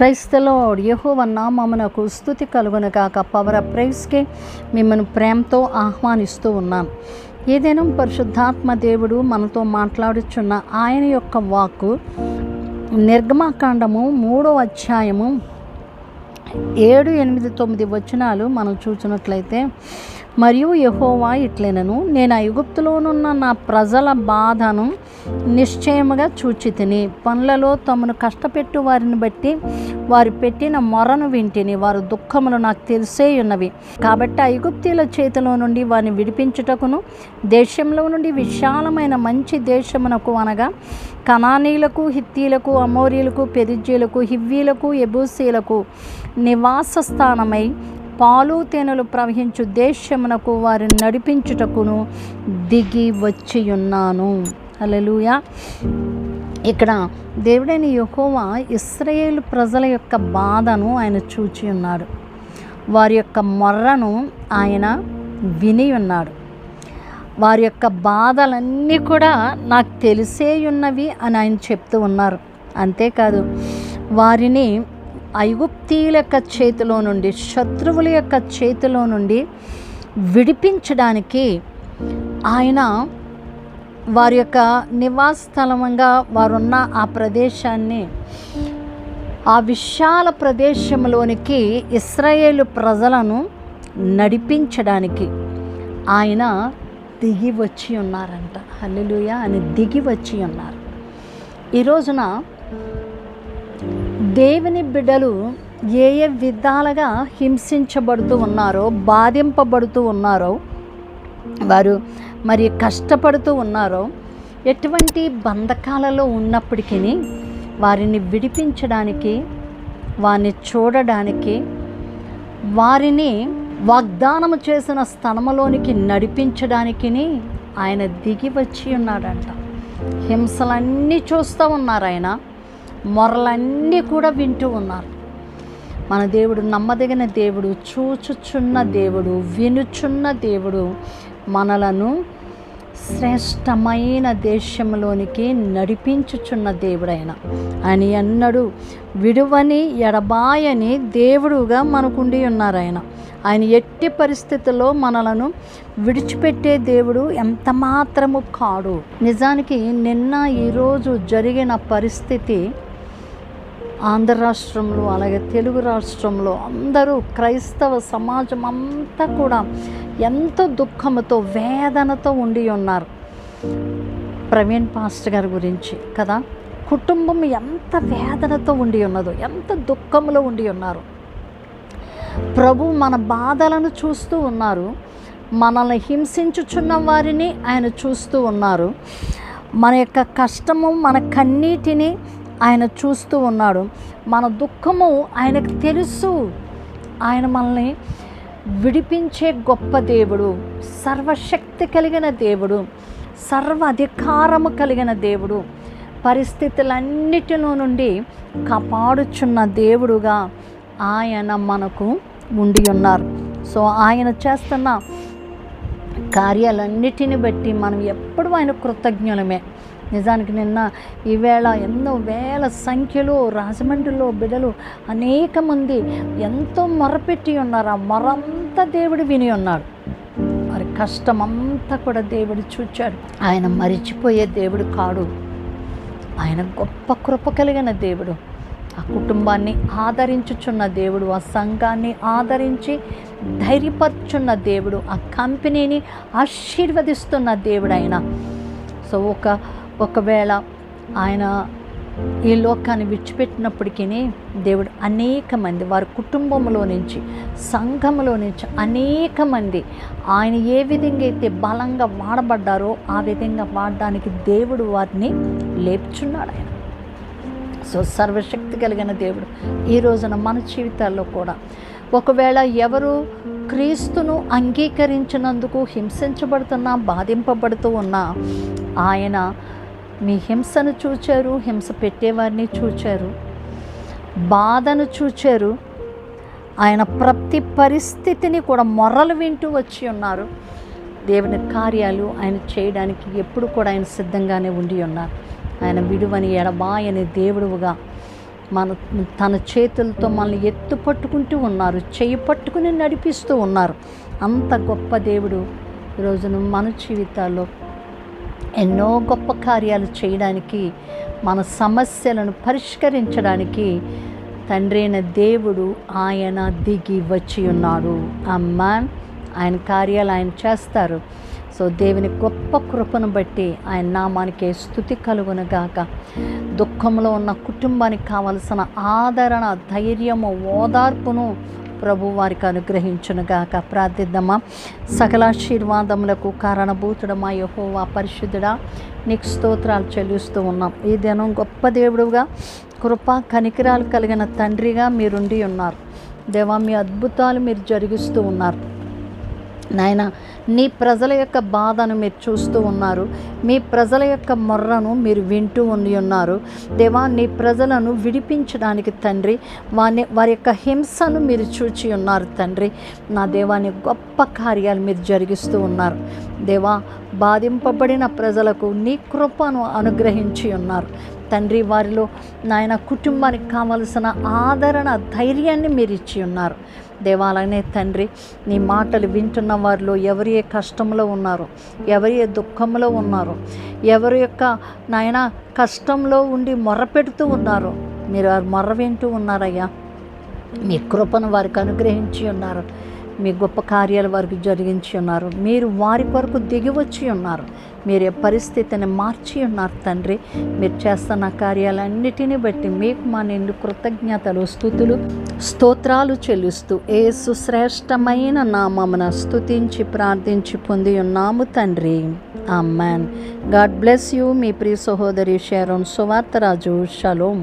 క్రైస్తలో యహోవ నామమునకు స్థుతి కలుగును కాక పవర్ ఆఫ్ ప్రైస్కి మిమ్మల్ని ప్రేమతో ఆహ్వానిస్తూ ఉన్నాను ఏదైనా పరిశుద్ధాత్మ దేవుడు మనతో మాట్లాడుచున్న ఆయన యొక్క వాక్కు నిర్గమాకాండము మూడో అధ్యాయము ఏడు ఎనిమిది తొమ్మిది వచనాలు మనం చూసినట్లయితే మరియు యహోవా ఇట్లనను నేను ఐగుప్తులోనున్న నా ప్రజల బాధను నిశ్చయముగా చూచి తిని పనులలో తమను కష్టపెట్టు వారిని బట్టి వారు పెట్టిన మొరను వింటిని. వారు దుఃఖములు నాకు తెలిసే ఉన్నవి. కాబట్టి ఐగుప్తీల చేతిలో నుండి వారిని విడిపించుటకును దేశంలో నుండి విశాలమైన మంచి దేశమునకు అనగా కనానీలకు హిత్తీలకు అమోరీలకు పెరిజీలకు హివ్వీలకు ఎబూసీలకు నివాస స్థానమై పాలు తేనెలు ప్రవహించు దేశమునకు వారిని నడిపించుటకును దిగి వచ్చి ఉన్నాను హల్లెలూయా. ఇక్కడ దేవుడైన యహోవా ఇస్రాయేల్ ప్రజల యొక్క బాధను ఆయన చూచి ఉన్నాడు. వారి యొక్క మొర్రను ఆయన విని ఉన్నాడు. వారి యొక్క బాధలన్నీ కూడా నాకు తెలిసే ఉన్నవి అని ఆయన చెప్తూ ఉన్నారు. అంతేకాదు వారిని ఐగుప్తీయుల యొక్క చేతిలో నుండి శత్రువుల యొక్క చేతిలో నుండి విడిపించడానికి ఆయన వారి యొక్క నివాస స్థలంగా వారున్న ఆ ప్రదేశాన్ని ఆ విశాల ప్రదేశంలోనికి ఇస్రాయేలు ప్రజలను నడిపించడానికి ఆయన దిగి వచ్చి ఉన్నారంట. హల్లెలూయా! అని దిగి వచ్చి ఉన్నారు. ఈ రోజున దేవుని బిడ్డలు ఏ ఏ విధాలుగా హింసించబడుతూ ఉన్నారో బాధింపబడుతూ ఉన్నారో వారు మరి కష్టపడుతూ ఉన్నారో ఎటువంటి బంధకాలలో ఉన్నప్పటికీ వారిని విడిపించడానికి వారిని చూడడానికి వారిని వాగ్దానం చేసిన స్థలములోనికి నడిపించడానికి ఆయన దిగి వచ్చి ఉన్నాడంట. హింసలన్నీ చూస్తూ ఉన్నారు ఆయన. మొరలన్నీ కూడా వింటూ ఉన్నారు. మన దేవుడు నమ్మదగిన దేవుడు చూచుచున్న దేవుడు వినుచున్న దేవుడు మనలను శ్రేష్టమైన దేశంలోనికి నడిపించుచున్న దేవుడైన. అని అన్నడు. విడువని ఎడబాయని దేవుడుగా మనకుండి ఉన్నారు ఆయన ఆయన ఎట్టి పరిస్థితుల్లో మనలను విడిచిపెట్టే దేవుడు ఎంత మాత్రము కాడు. నిజానికి నిన్న ఈరోజు జరిగిన పరిస్థితి ఆంధ్ర రాష్ట్రంలో అలాగే తెలుగు రాష్ట్రంలో అందరూ క్రైస్తవ సమాజం అంతా కూడా ఎంతో దుఃఖముతో వేదనతో ఉండి ఉన్నారు. ప్రవీణ్ పాస్టర్ గారి గురించి కదా? కుటుంబం ఎంత వేదనతో ఉండి ఉన్నదో ఎంత దుఃఖంలో ఉండి ఉన్నారు. ప్రభు మన బాధలను చూస్తూ ఉన్నారు. మనల్ని హింసించుచున్న వారిని ఆయన చూస్తూ ఉన్నారు. మన యొక్క కష్టము మన కన్నీటిని ఆయన చూస్తూ ఉన్నాడు. మన దుఃఖము ఆయనకు తెలుసు. ఆయన మనల్ని విడిపించే గొప్ప దేవుడు సర్వశక్తి కలిగిన దేవుడు సర్వ అధికారము కలిగిన దేవుడు పరిస్థితులన్నిటిలో నుండి కాపాడుచున్న దేవుడుగా ఆయన మనకు ఉండి ఉన్నారు. సో ఆయన చేస్తున్న కార్యాలన్నిటిని బట్టి మనం ఎప్పుడు ఆయన కృతజ్ఞులమే. నిజానికి నిన్న ఈవేళ ఎన్నో వేల సంఖ్యలో రాజమండ్రిలో బిడ్డలు అనేక మంది ఎంతో మొరపెట్టి ఉన్నారు. ఆ మొరంతా దేవుడు విని ఉన్నాడు. వారి కష్టమంతా కూడా దేవుడు చూచాడు. ఆయన మరిచిపోయే దేవుడు కాడు. ఆయన గొప్ప కృప కలిగిన దేవుడు. ఆ కుటుంబాన్ని ఆదరించుచున్న దేవుడు ఆ సంఘాన్ని ఆదరించి ధైర్యపరుచున్న దేవుడు ఆ కంపెనీని ఆశీర్వదిస్తున్న దేవుడు ఆయన. సో ఒక ఒకవేళ ఆయన ఈ లోకాన్ని విడిచిపెట్టినప్పటికీ దేవుడు అనేక మంది వారి కుటుంబంలో నుంచి సంఘంలో నుంచి అనేక మంది ఆయన ఏ విధంగా అయితే బలంగా వాడబడ్డారో ఆ విధంగా వాడడానికి దేవుడు వారిని లేపుచున్నాడు ఆయన. సో సర్వశక్తి కలిగిన దేవుడు ఈ రోజున మన జీవితాల్లో కూడా. ఒకవేళ ఎవరు క్రీస్తును అంగీకరించినందుకు హింసించబడుతున్నా బాధింపబడుతూ ఉన్నా ఆయన మీ హింసను చూచారు హింస పెట్టేవారిని చూచారు బాధను చూచారు. ఆయన ప్రతి పరిస్థితిని కూడా మొర్రలు వింటూ వచ్చి ఉన్నారు. దేవుని కార్యాలు ఆయన చేయడానికి ఎప్పుడు కూడా ఆయన సిద్ధంగానే ఉండి ఉన్నారు. ఆయన విడువని ఎడబాయని దేవుడుగా మన తన చేతులతో మనల్ని ఎత్తు పట్టుకుంటూ ఉన్నారు చేయి పట్టుకుని నడిపిస్తూ ఉన్నారు. అంత గొప్ప దేవుడు ఈరోజున మన జీవితాల్లో ఎన్నో గొప్ప కార్యాలు చేయడానికి మన సమస్యలను పరిష్కరించడానికి తండ్రి అయిన దేవుడు ఆయన దిగి వచ్చి ఉన్నాడు. అమ్మ ఆయన కార్యాలు ఆయన చేస్తారు. సో దేవుని గొప్ప కృపను బట్టి ఆయన నామానికి స్థుతి కలుగునుగాక దుఃఖంలో ఉన్న కుటుంబానికి కావలసిన ఆదరణ ధైర్యము ఓదార్పును ప్రభు వారికి అనుగ్రహించునుగాక ప్రార్థిద్దామా. సకలాశీర్వాదములకు కారణభూతుడమా యహోవా పరిశుద్ధుడా. నీకు స్తోత్రాలు చెల్లిస్తూ ఉన్నాం. ఈ దినం గొప్ప దేవుడుగా కృప కనికిరాలు కలిగిన తండ్రిగా మీరుండి ఉన్నారు. దేవా మీ అద్భుతాలు మీరు జరిగిస్తూ ఉన్నారు. నాయన నీ ప్రజల యొక్క బాధను మీరు చూస్తూ ఉన్నారు. మీ ప్రజల యొక్క మొర్రను మీరు వింటూ ఉండి ఉన్నారు. దేవా నీ ప్రజలను విడిపించడానికి తండ్రి వారి వారి యొక్క హింసను మీరు చూచి ఉన్నారు తండ్రి. నా దేవాని గొప్ప కార్యాలు మీరు జరిగిస్తూ ఉన్నారు. దేవా బాధింపబడిన ప్రజలకు నీ కృపను అనుగ్రహించి ఉన్నారు. తండ్రి వారిలో నాయన కుటుంబానికి కావలసిన ఆదరణ ధైర్యాన్ని మీరు ఇచ్చి ఉన్నారు. దేవాలనే తండ్రి నీ మాటలు వింటున్న వారిలో ఎవరి ఏ కష్టంలో ఉన్నారో ఎవరి ఏ దుఃఖంలో ఉన్నారో ఎవరి యొక్క నాయన కష్టంలో ఉండి మొరపెడుతూ ఉన్నారో మీరు వారు మొర వింటూ ఉన్నారయ్యా. మీ కృపను వారికి అనుగ్రహించి ఉన్నారు. మీ గొప్ప కార్యాల వారికి జరిగించి ఉన్నారు. మీరు వారి కొరకు దిగి వచ్చి ఉన్నారు. మీరే పరిస్థితిని మార్చి ఉన్నారు తండ్రి? మీరు చేస్తున్న కార్యాలన్నిటిని బట్టి మీకు మా నిండు కృతజ్ఞతలు స్థుతులు స్తోత్రాలు చెల్లిస్తూ ఏ సుశ్రేష్టమైన నామమున స్థుతించి ప్రార్థించి పొంది ఉన్నాము తండ్రి. అమ్మాన్ గాడ్ బ్లెస్ యూ మీ ప్రియ సహోదరి షేరోన్ సువార్తరాజు. షలోం.